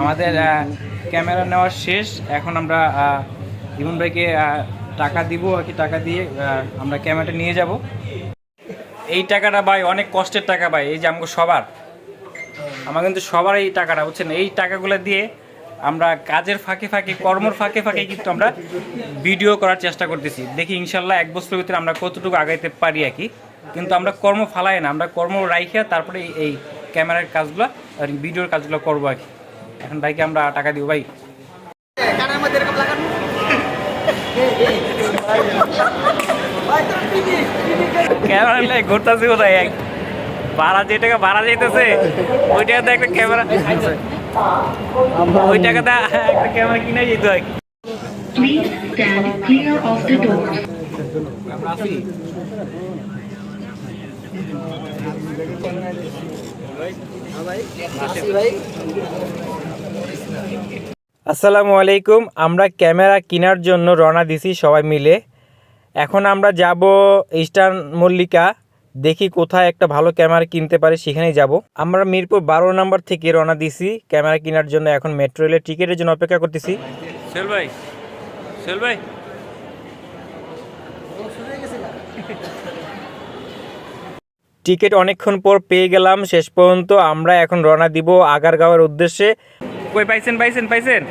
আমাদের ক্যামেরা নেওয়া শেষ। এখন আমরা ইমন ভাইকে টাকা দিব আর কি, টাকা দিয়ে আমরা ক্যামেরাটা নিয়ে যাব। এই টাকাটা ভাই, অনেক কষ্টের টাকা ভাই, এই যে আমাকে সবার। আমার কিন্তু সবার এই টাকাটা, বুঝছেন? এই টাকাগুলো দিয়ে আমরা কাজের ফাঁকে ফাঁকে, কর্মর ফাঁকে ফাঁকে কিন্তু আমরা ভিডিও করার চেষ্টা করতেছি। দেখি, ইনশাল্লাহ এক বছরের ভিতরে আমরা কতটুকু আগাইতে পারি আর কি। কিন্তু আমরা কর্ম ফালাই না, আমরা কর্ম রাইখে, তারপরে এই ক্যামেরার কাজগুলো আর ভিডিওর কাজগুলো করব আর কি। এখন ভাইকে আমরা টাকা দিব ভাই। ক্যামেরা নিয়ে ঘুরতেছি কোথায় এক। ভাড়া যে টাকা ভাড়া যাইতেছে ওই টাকাতে একটা ক্যামেরা ওই টাকাতে একটা ক্যামেরা কিনে যেত হয়. আমরা আসসালামু আলাইকুম আমরা ক্যামেরা কেনার জন্য রওনা দিছি সবাই মিলে। এখন আমরা যাব ইস্টার্ন মল্লিকা দেখি কোথায় একটা ভালো ক্যামেরা কিনতে পারি সেখানেই যাব। আমরা মিরপুর বারো নম্বর থেকে রওনা দিছি ক্যামেরা কেনার জন্য এখন মেট্রো রেলের টিকিটের জন্য অপেক্ষা করতেছি। সেল ভাই সেল ভাই। টিকিট অনেকক্ষণ পর পেয়ে গেলাম শেষ পর্যন্ত আমরা এখন রওনা দিব আগারগাঁওয়ের উদ্দেশ্যে। কই পাইছেন পাইছেন পাইছেন।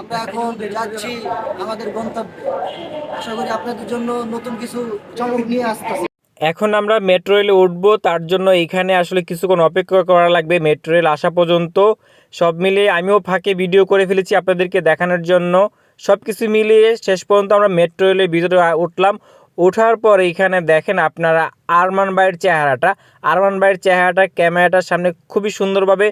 আমরা এখন যাচ্ছি আমাদের গন্তব্যে। আশা করি আপনাদের জন্য নতুন কিছু চমক নিয়ে আসতেছি। এখন আমরা মেট্রো রেলে উঠবো, তার জন্য এখানে আসলে কিছুক্ষণ অপেক্ষা করা লাগবে মেট্রো রেল আসা পর্যন্ত। সব মিলিয়ে আমিও ফাঁকে ভিডিও করে ফেলেছি আপনাদেরকে দেখানোর জন্য। সব কিছু মিলিয়ে শেষ পর্যন্ত আমরা মেট্রো রেলের ভিতরে উঠলাম। ওঠার পর এখানে দেখেন আপনারা আরমান ভাইয়ের চেহারাটা। আরমান ভাইয়ের চেহারাটা, ক্যামেরাটার সামনে খুবই সুন্দরভাবে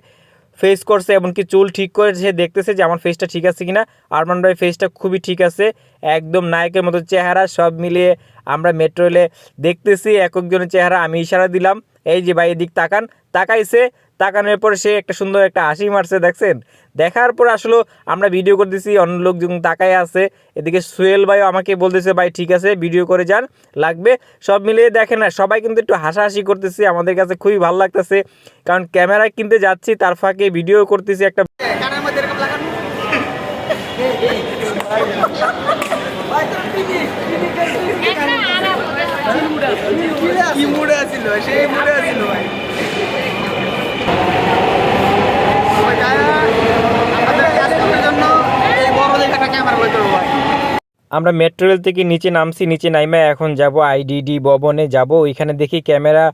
ফেস করছে এমনকি চুল ঠিক করে সে দেখতেছে যে আমার ফেসটা ঠিক আছে কিনা। আরমান ভাই ফেসটা খুবই ঠিক আছে। একদম নায়কের মতো চেহারা, সব মিলিয়ে আমরা মেট্রো রেলে দেখতেছি এক একজনের চেহারা আমি ইশারা দিলাম। এই যে ভাই এদিক তাকান তাকাইছে তাকানোর পরে সে একটা সুন্দর একটা হাসি মারছে দেখছেন? দেখার পর আসলে আমরা ভিডিও করতেছি অন্য লোকজন তাকায় আছে এদিকে সোহেল ভাইও আমাকে বলতেছে ভাই ঠিক আছে ভিডিও করে যান লাগবে। সব মিলিয়ে দেখেন না সবাই কিন্তু একটু হাসাহাসি করতেছি আমাদের কাছে খুবই ভালো লাগতেছে। কারণ ক্যামেরা কিনতে যাচ্ছি তার ফাঁকে ভিডিও করতেছি একটা কি মুডে আছিল সেই মুডে আছিল ভাই এই আমরা মেট্রো রেল থেকে নিচে নামছি নিচে নাইমা এখন যাব আইডিডি ভবনে। যাব ওইখানে দেখি ক্যামেরা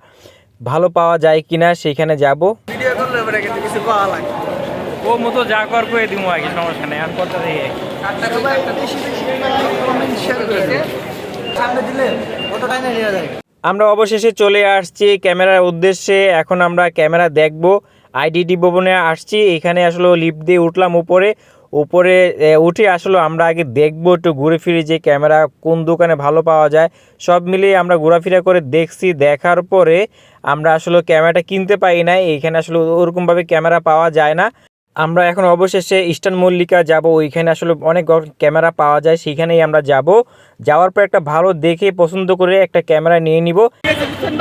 ভালো পাওয়া যায় কিনা সেখানে যাব। ভিডিও করলে কিছু পাওয়া লাগে। ও মতো যা করব দিব আগে সমস্যা নেই আর কথা দিয়ে সবাই বেশি বেশি কমেন্ট শেয়ার করে সামনে দিলে অত টাইমে নেওয়া যায় আমরা অবশেষে চলে আসছি ক্যামেরার উদ্দেশ্যে এখন আমরা ক্যামেরা দেখব আইডিডি ভবনে আসছি এখানে আসলে লিফট দিয়ে উঠলাম উপরে উপরে উঠে আসলে আমরা আগে দেখব একটু ঘুরে ফিরে যে ক্যামেরা কোন দোকানে ভালো পাওয়া যায় সব মিলিয়ে আমরা ঘোরাফেরা করে দেখছি দেখার পরে আমরা আসলে ক্যামেরাটা কিনতে পাই না এখানে আসলে ওরকমভাবে ক্যামেরা পাওয়া যায় না আমরা এখন অবশেষে ইস্টার্ন মল্লিকা যাব ওইখানে আসলে অনেক ক্যামেরা পাওয়া যায় সেখানেই আমরা যাব। যাওয়ার পর একটা ভালো দেখে পছন্দ করে একটা ক্যামেরা নিয়ে নিব।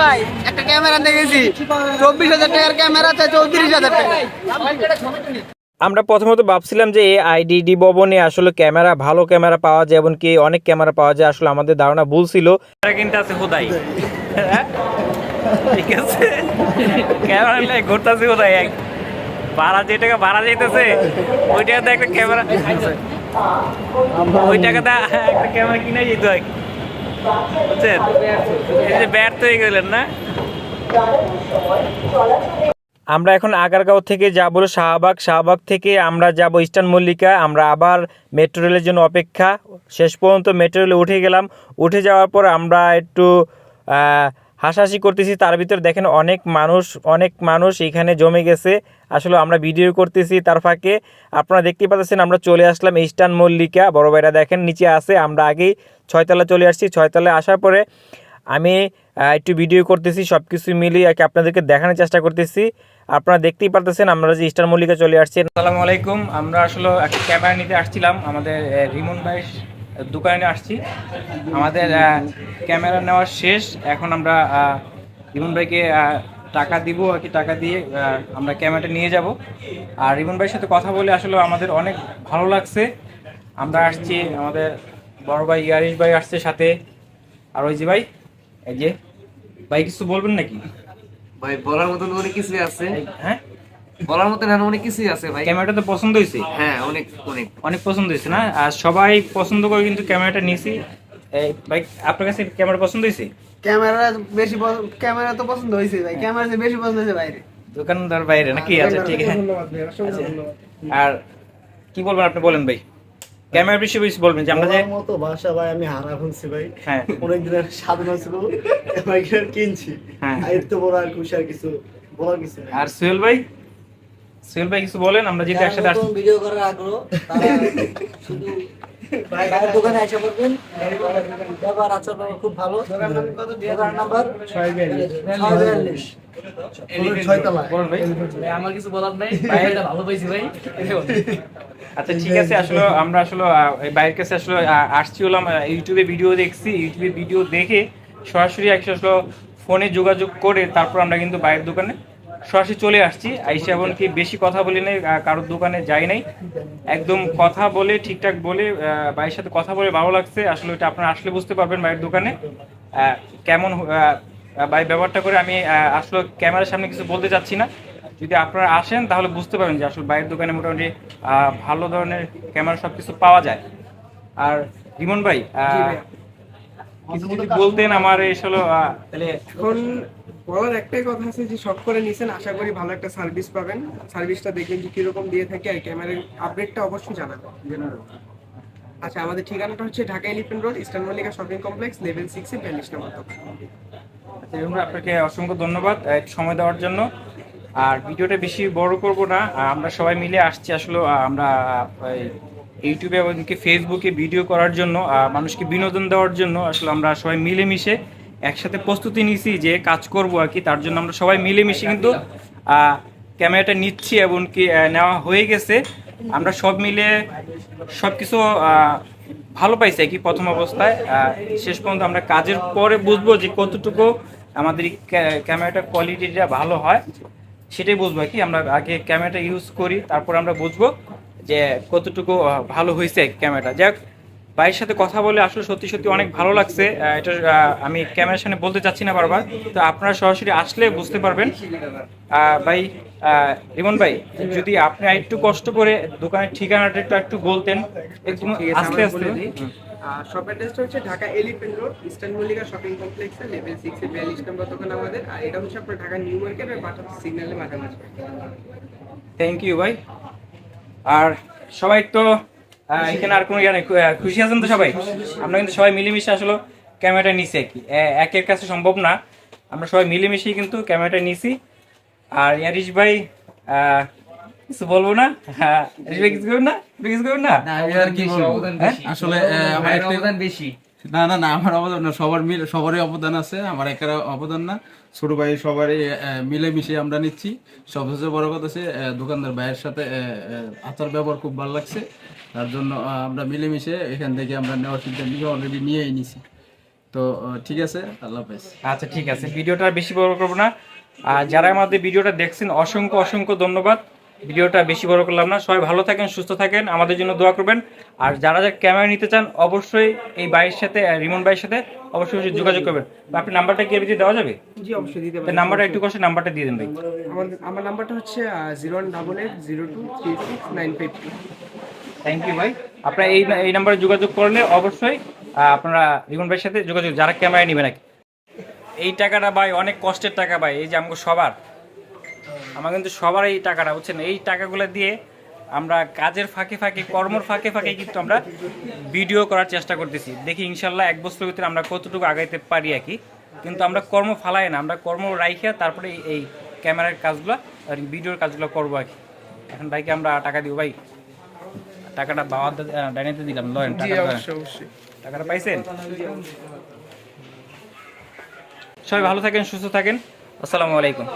ভাই? একটা ক্যামেরা দেখেছি। চব্বিশ হাজার টাকার ক্যামেরা চৌত্রিশ হাজার টাকা। আমরা প্রথমত ভাবছিলাম যে এই আইডিডি ভবনে আসলে ক্যামেরা ভালো ক্যামেরা পাওয়া যায় এমনকি অনেক ক্যামেরা পাওয়া যায় আসলে আমাদের ধারণা ভুল ছিল। কিন্তু আছে হোদাই। ঠিক আছে। ক্যামেরা হোদাই এক। ভাড়া যে টাকা ভাড়া যাইতেছে ওই একটা ক্যামেরা ওই টাকাতে একটা ক্যামেরা কিনে যেত হয়। বুঝছেন? এই যে ব্যর্থ হয়ে গেলেন না? আমরা এখন আগারগাঁও থেকে যাব শাহবাগ। শাহবাগ থেকে আমরা যাব ইস্টার্ন মল্লিকা। আমরা আবার মেট্রো রেলের জন্য অপেক্ষা। শেষ পর্যন্ত মেট্রো রেলে উঠে গেলাম। উঠে যাওয়ার পর আমরা একটু হাসাহাসি করতেছি, তার ভিতরে দেখেন অনেক মানুষ অনেক মানুষ এখানে জমে গেছে। আসলে আমরা ভিডিও করতেছি তার ফাঁকে। আপনারা দেখতে পাচ্ছেন, আমরা চলে আসলাম ইস্টার্ন মল্লিকা। বড় ভাইরা দেখেন, নিচে আছে। আমরা আগেই ছয়তলা চলে আসছি। ছয়তলায় আসার পরে আমি একটু ভিডিও করতেছি সব কিছু মিলিয়ে আর কি আপনাদেরকে দেখানোর চেষ্টা করতেছি। আপনারা দেখতেই পারতেছেন, আমরা যে স্টার মল্লিকা চলে আসছি। আসসালামু আলাইকুম। আমরা আসলে একটা ক্যামেরা নিতে আসছিলাম আমাদের রিমন ভাই। দোকানে আসছি। আমাদের ক্যামেরা নেওয়া শেষ। এখন আমরা রিমন ভাইকে টাকা দিব আর কি টাকা দিয়ে আমরা ক্যামেরাটা নিয়ে যাব। আর রিমন ভাইয়ের সাথে কথা বলে আসলে আমাদের অনেক ভালো লাগছে। আমরা আসছি আমাদের বড় ভাই ইয়ারিশ ভাই আসছে সাথে। আর ওই যে ভাই এই যে ভাই কিছু বলবেন নাকি? ভাই বলার মতন অনেক কিছুই আছে? হ্যাঁ? বলার মতন এখন অনেক কিছুই আছে ভাই। ক্যামেরাটা তো পছন্দ হয়েছে? হ্যাঁ অনেক অনেক। অনেক পছন্দ হয়েছে না? আর সবাই পছন্দ করে কিন্তু ক্যামেরাটা নিয়েছি। ভাই আপনার কাছে ক্যামেরা পছন্দ হয়েছে? ক্যামেরা বেশি ক্যামেরা তো পছন্দ হয়েছে ভাই। ক্যামেরা বেশি পছন্দ হয়েছে বাইরে। দোকানদার বাইরে নাকি? আচ্ছা ঠিক আছে। ভাই আচ্ছা। আর কি বলবেন আপনি? বলেন ভাই। ক্যামেরা বেশি বেশি বলবেন যে আমরা যে মতো ভাষা ভাই আমি হারা শুনছি ভাই। হ্যাঁ। অনেক দিনের সাধনা ছিল বাইক কিনছি। হ্যাঁ। আর এর তো বড় আর খুশি আর কিছু বলার কিছু আর সোহেল ভাই? সোহেল ভাই কিছু বলেন? আমরা যেহেতু একসাথে আসছি। ভিডিও করার আগ্রহ তারা শুধু ভাইয়ের দোকানে এসে পড়বেন। ব্যবহার আচরণ খুব ভালো। দোকান নাম্বার ছয় বিয়াল্লিশ। ছয়তলা বলুন ভাই। আমার কিছু বলার নাই। ভাই- ভালো পাইছি ভাই। আচ্ছা ঠিক আছে আসলে আমরা আসলে বাইরের কাছে আসলে আসছি হলাম ইউটিউবে ভিডিও দেখছি। ইউটিউবে ভিডিও দেখে সরাসরি আসলে ফোনে যোগাযোগ করে তারপর আমরা কিন্তু বাইরের দোকানে সরাসরি চলে আসছি। আইসা এমনকি বেশি কথা বলি নাই কারোর দোকানে যাই নাই। একদম কথা বলে ঠিকঠাক বলে ভাইয়ের সাথে কথা বলে ভালো লাগছে। আসলে ওইটা আপনারা আসলে বুঝতে পারবেন বাইরের দোকানে। কেমন ভাই ব্যবহারটা করে আমি আসলে ক্যামেরার সামনে কিছু বলতে চাচ্ছি না। যদি আপনারা আসেন তাহলে বুঝতে পারবেন যে আসলে বাইরের দোকানে মোটামুটি আহ, ভালো ধরনের ক্যামেরা সব কিছু পাওয়া যায়। আর রিমন ভাই আহ, কিছু যদি বলতেন আমার আসলে আহ, তাহলে এখন বলার একটাই কথা আছে যে শখ করে নিছেন আশা করি ভালো একটা সার্ভিস পাবেন। সার্ভিসটা দেখবেন যে কীরকম দিয়ে থাকে আর ক্যামেরার আপডেটটা অবশ্যই জানাবেন। আচ্ছা আমাদের ঠিকানাটা হচ্ছে Dhaka elephant road eastern Mallika shopping complex level সিক্সে বিয়াল্লিশ নম্বর আচ্ছা, আপনাকে অসংখ্য ধন্যবাদ সময় দেওয়ার জন্য। আর ভিডিওটা বেশি বড় করব না আমরা সবাই মিলে আসছি আসলে আমরা ইউটিউবে এবং ফেসবুকে ভিডিও করার জন্য মানুষকে বিনোদন দেওয়ার জন্য আসলে আমরা সবাই মিলেমিশে একসাথে প্রস্তুতি নিয়েছি যে কাজ করব আর কি, তার জন্য আমরা সবাই মিলেমিশে কিন্তু ক্যামেরাটা নিচ্ছি এবং কি নেওয়া হয়ে গেছে। আমরা সব মিলে সব কিছু ভালো পাইছি আর কি প্রথম অবস্থায়। শেষ পর্যন্ত আমরা কাজের পরে বুঝব যে কতটুকু আমাদের এই ক্যামেরাটার কোয়ালিটিটা ভালো হয়, সেটাই বুঝব কি। আমরা আগে ক্যামেরাটা ইউজ করি, তারপর আমরা বুঝব যে কতটুকু ভালো হয়েছে ক্যামেরাটা। যাক ভাইয়ের সাথে কথা বলে আসলে সত্যি সত্যি অনেক ভালো লাগছে। এটা আমি ক্যামেরার সামনে বলতে চাচ্ছি না বারবার তো আপনারা সরাসরি আসলে বুঝতে পারবেন। ভাই রিমন ভাই যদি আপনি একটু কষ্ট করে দোকানের ঠিকানাটা একটু একটু বলতেন। একটু আছে, আস্তে আস্তে। শপ অ্যাড্রেসটা হচ্ছে Dhaka elephant road eastern Mallika shopping কমপ্লেক্সে লেভেল সিক্সে বিয়াল্লিশ নম্বর দোকান আমাদের। আর এটা হচ্ছে আপনার ঢাকা নিউ মার্কেট আর বাটা মাঝামাঝি। থ্যাংক ইউ ভাই। আর সবাই তো এখানে আর কোনো ইয়ে নেই খুশি আছেন তো সবাই? আমরা কিন্তু সবাই মিলেমিশে আসলে ক্যামেরাটা নিছি আর কি। একের কাছে সম্ভব না। আমরা সবাই মিলেমিশেই কিন্তু ক্যামেরাটা নিছি। আর ইয়ারিশ ভাই কিছু বলব না? হ্যাঁ ভাই কিছু করবেন না? কিছু করবেন না? হ্যাঁ? আসলে আমার অবদান বেশি। না না না আমার অবদান না সবার মিল সবারই অবদান আছে আমার একার অবদান না। ছোট ভাই সবারই মিলেমিশে আমরা নিচ্ছি। সবচেয়ে বড় কথা হচ্ছে দোকানদার ভাইয়ের সাথে আচার ব্যবহার খুব ভালো লাগছে। তার জন্য আমরা মিলেমিশে এখান থেকে আমরা নেওয়ার সিদ্ধান্ত নিয়ে অলরেডি নিয়েই নিছি। তো ঠিক আছে আল্লাহ হাফেজ। আচ্ছা ঠিক আছে। ভিডিওটা আর বেশি বড় করব না। আর যারা আমাদের ভিডিওটা দেখছেন অসংখ্য অসংখ্য ধন্যবাদ। ভিডিওটা বেশি বড় করলাম না। সবাই ভালো থাকেন সুস্থ থাকেন আমাদের জন্য দোয়া করবেন। আর যারা যারা ক্যামেরা নিতে চান অবশ্যই এই ভাইয়ের সাথে রিমন ভাইয়ের সাথে অবশ্যই অবশ্যই যোগাযোগ করবেন। আপনি নাম্বারটা কি এমনি দেওয়া যাবে? জি অবশ্যই দিতে পারেন। নাম্বারটা একটু কষ্ট নাম্বারটা দিয়ে দেন ভাই। আমার আমার নাম্বারটা হচ্ছে zero one double eight zero two three six nine five two thank you ভাই। আপনারা এই এই নাম্বারে যোগাযোগ করলে অবশ্যই আপনারা রিমন ভাইয়ের সাথে যোগাযোগ যারা ক্যামেরা নেবে নাকি? এই টাকাটা ভাই অনেক কষ্টের টাকা ভাই, এই যে আমাকে সবার। আমার কিন্তু সবার এই টাকাটা, বুঝছেন? এই টাকাগুলো দিয়ে আমরা কাজের ফাঁকে ফাঁকে, কর্মর ফাঁকে ফাঁকে কিন্তু আমরা ভিডিও করার চেষ্টা করতেছি। দেখি ইনশাল্লাহ এক বছরের ভিতরে আমরা কতটুকু আগাইতে পারি আর কি। কিন্তু আমরা কর্ম ফালাই না, আমরা কর্ম রাইখা তারপরে এই ক্যামেরার কাজগুলো আর ভিডিওর কাজগুলো করব আর কি। এখন ভাইকে আমরা টাকা দিব ভাই। টাকাটা বাবার ডাইনিতে দিলাম লয়েন টাকা টাকাটা পাইছেন? সবাই ভালো থাকেন সুস্থ থাকেন। আসসালামু আলাইকুম।